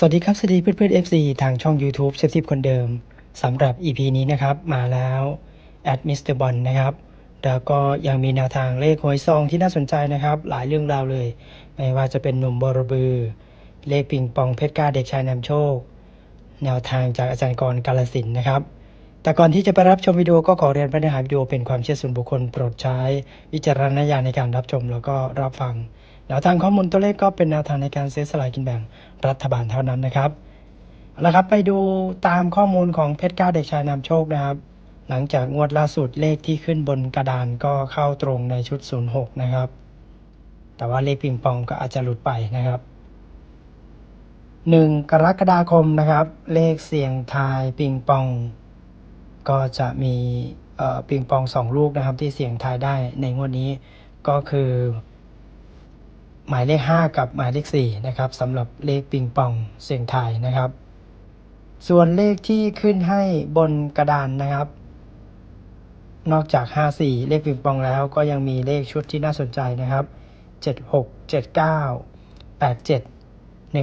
สวัสดีครับ สวัสดีเพื่อนเพื่อน FC ทางช่อง YouTube เชฟทิปคนเดิมสำหรับ EP นี้นะครับ มาแล้วแอดมิสเตอร์บอลนะครับ แล้วก็ยังมีแนวทางเลขหวยซองที่น่าสนใจนะครับ หลายเรื่องราวเลย ไม่ว่าจะเป็นหนุ่มบอระบือ เลขปิงปองเพชรก้าเด็กชายนำโชค แนวทางจากอาจารย์กรกาลสินนะครับ แต่ก่อนที่จะไปรับชมวิดีโอก็ขอเรียนไปเนื้อหาวิดีโอเป็นความเชื่อส่วนบุคคลโปรดใช้ วิจารณญาณในการรับชมแล้วก็รับฟัง แนวทางข้อมูลตัวเลขก็เป็นแนวทางในการซื้อสลากกินแบ่งรัฐบาลเท่านั้นนะครับเอาละครับไปดูตามข้อมูลของเพชรก้าเด็กชายนำโชคนะครับ หลังจากงวดล่าสุดเลขที่ขึ้นบนกระดานก็เข้าตรงในชุด 06 นะครับ แต่ว่าเลขปิงปองก็อาจจะหลุดไปนะครับ1กรกฎาคมนะครับ เลขเสี่ยงทายปิงปอง ก็จะมีเอ่อปิงปองสองลูกนะครับที่เสี่ยงทายได้ในงวดนี้ก็คือ หมายเลข 5 กับหมายเลข4นะครับสำหรับเลขปิงปองเสียงไทยนะครับ ส่วนเลขที่ขึ้นให้บนกระดานนะครับ นอกจาก 54 เลขปิงปองแล้วก็ยังมีเลขชุดที่น่าสนใจนะครับ 76 79 87 16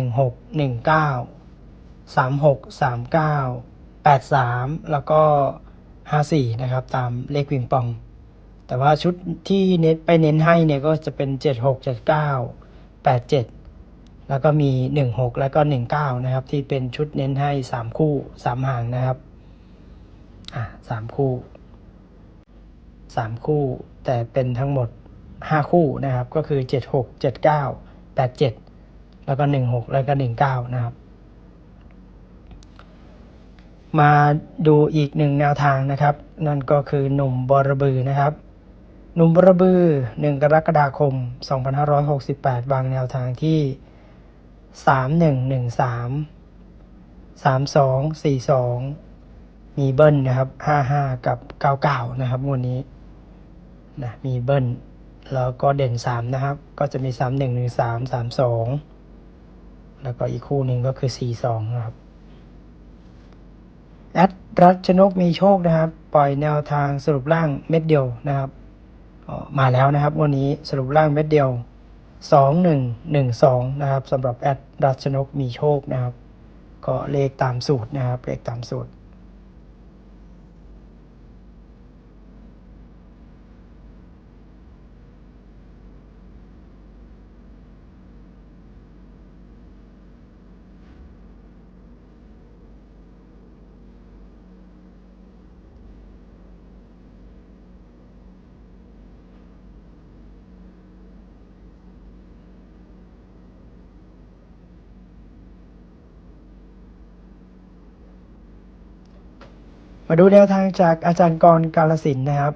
19 36 39 83 แล้วก็ 54 นะครับ ตามเลขปิงปอง แต่ว่าชุดที่เน้นไปเน้นให้เนี่ยก็จะเป็น 76 79 87 แล้วก็มี 16 แล้วก็ 19 นะครับ ที่เป็นชุดเน้นให้ 3 คู่ 3 หางนะครับ อะ3คู่ 3 คู่ แต่เป็นทั้งหมด 5 คู่นะครับ ก็คือ 76 79 87 แล้วก็ 16 แล้วก็ 19 นะครับ มาดูอีกหนึ่งแนวทางนะครับ นั่นก็คือหนุ่มบอระบือนะครับ หนุ่มบระบือ 1 กรกฎาคม 2568 วางแนวทางที่ 3113 3242 มีเบิ้ลนะครับ 55 กับ 99 นะครับงวดนี้นะมีเบิ้ลแล้วก็เด่น 3 นะครับ ก็จะมี 3113 32 แล้วก็อีกคู่หนึ่งก็คือ 42 นะครับแอดรัชนกมีโชคนะครับ ปล่อยแนวทางสรุปล่างเม็ดเดียวนะครับ มาแล้วนะครับ วันนี้สรุปล่างเม็ดเดียว 2112 นะครับสำหรับแอดรัชนกมีโชคนะครับ ก็เลขตามสูตรนะครับ เลขตามสูตร มาดูแนวทางจากอาจารย์กรกาลสินนะครับ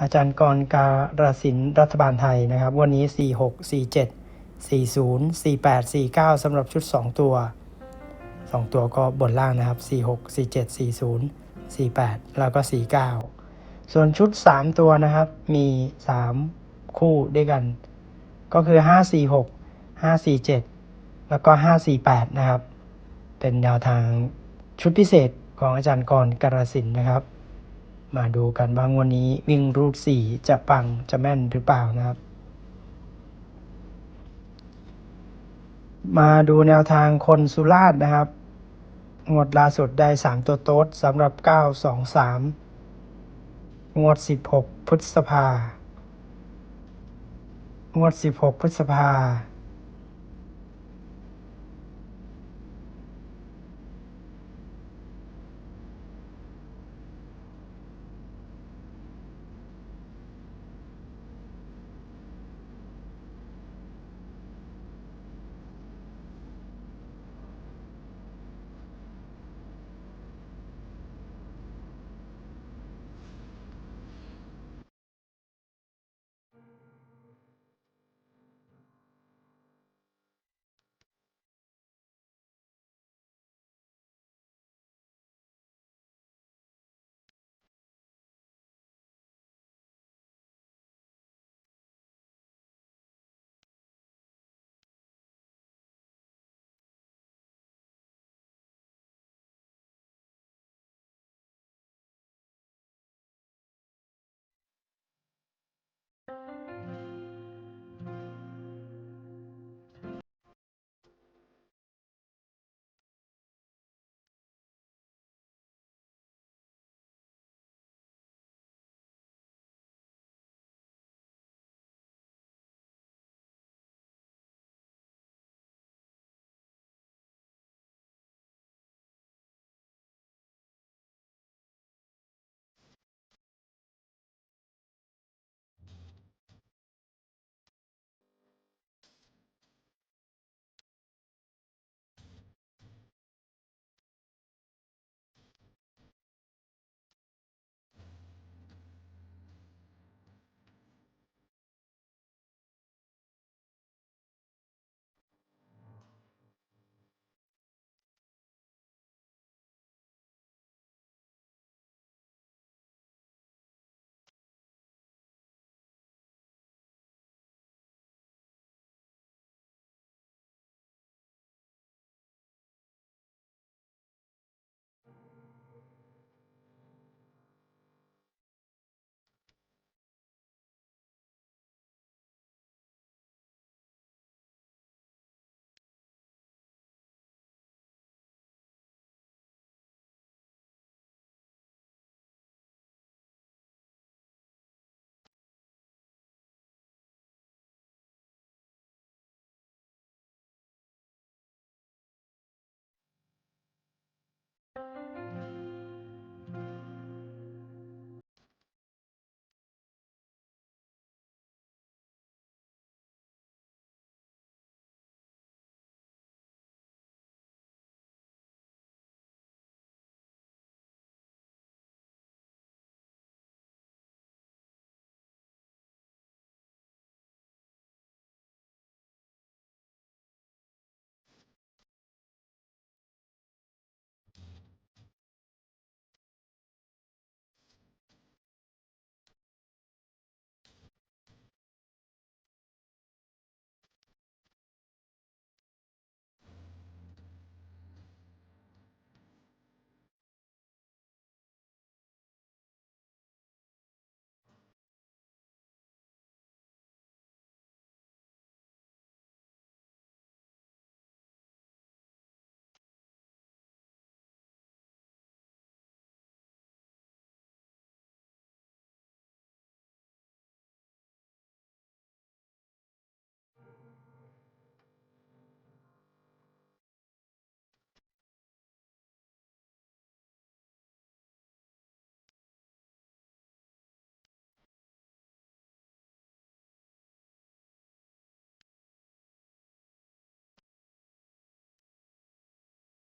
อาจารย์กรกาลสินรัฐบาลไทยนะครับ วันนี้ 46 47 40 48 49สำหรับชุด 2 ตัว 2 ตัวก็บนล่างนะครับ 46 47 40 48 แล้วก็ 49 ส่วนชุด 3 ตัวนะครับ มี 3 คู่ด้วยกัน ก็คือ 546 547 แล้วก็ 548 นะครับ เป็นแนวทางชุดพิเศษ ของอาจารย์กรการสินนะครับ มาดูกันว่างวันนี้วิ่งรูดสี่จะปังจะแม่นหรือเปล่านะครับ มาดูแนวทางคนสุราษฎร์นะครับงวดล่าสุดได้ 3 ตัวโต๊ดสำหรับ 923 งวด 16 พฤษภางวด 16 พฤษภา